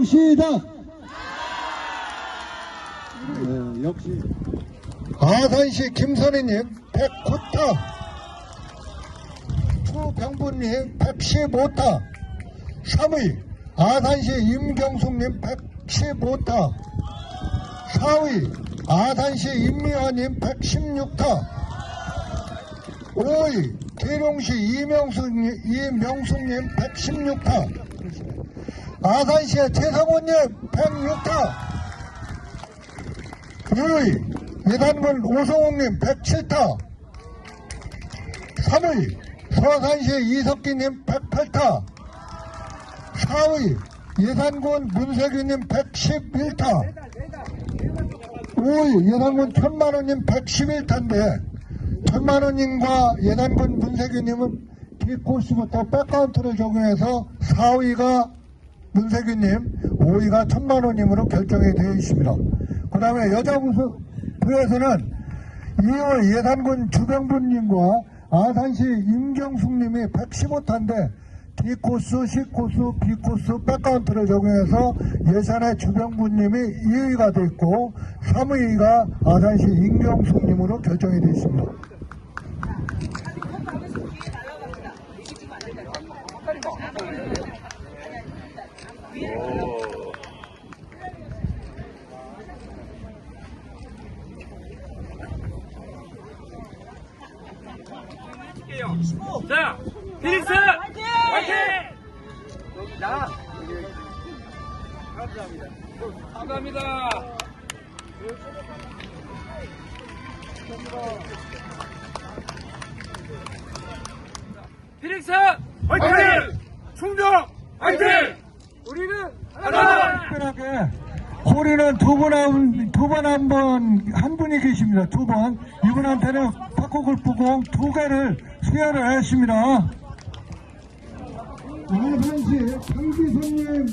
시작! 네, 역시. 아산시 김선희님 109타. 추병부님 115타. 3위. 아산시 임경숙님 115타. 4위. 아산시 임미화님 116타. 5위. 계룡시 이명숙님, 이명숙님 116타. 아산시의 최성훈님 106타 2위 예단군 오성욱님 107타 3위 서산시의 이석기님 108타 4위 예산군 문세규님 111타 5위 예산군 천만원님 111타인데 천만원님과 예산군 문세규님은 뒷코스부터 백카운트를 적용해서 4위가 문세규님, 5위가 천만 원님으로 결정이 되어 있습니다. 그 다음에 여자부에서는 2호 예산군 주병부님과 아산시 임경숙님이 115타인데 D코스, C코스, B코스 백카운트를 적용해서 예산의 주병부님이 2위가 되어 있고 3위가 아산시 임경숙님으로 결정이 되어 있습니다. 자, 피닉스! 화이팅! 자, 감사합니다. 피닉스! 화이팅! 충정! 화이팅! 특별하게 홀이는 두 번 한, 두 번 한 번, 한 분이 계십니다. 두 번. 이분한테는 파코 골프공 두 개를 수여를 했습니다. 아산시 강기선님.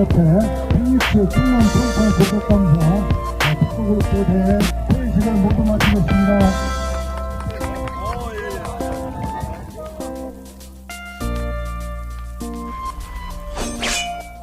협회 페니스 충남 평판 고객 감사 파코골프대 회의식을 모두 마치겠습니다.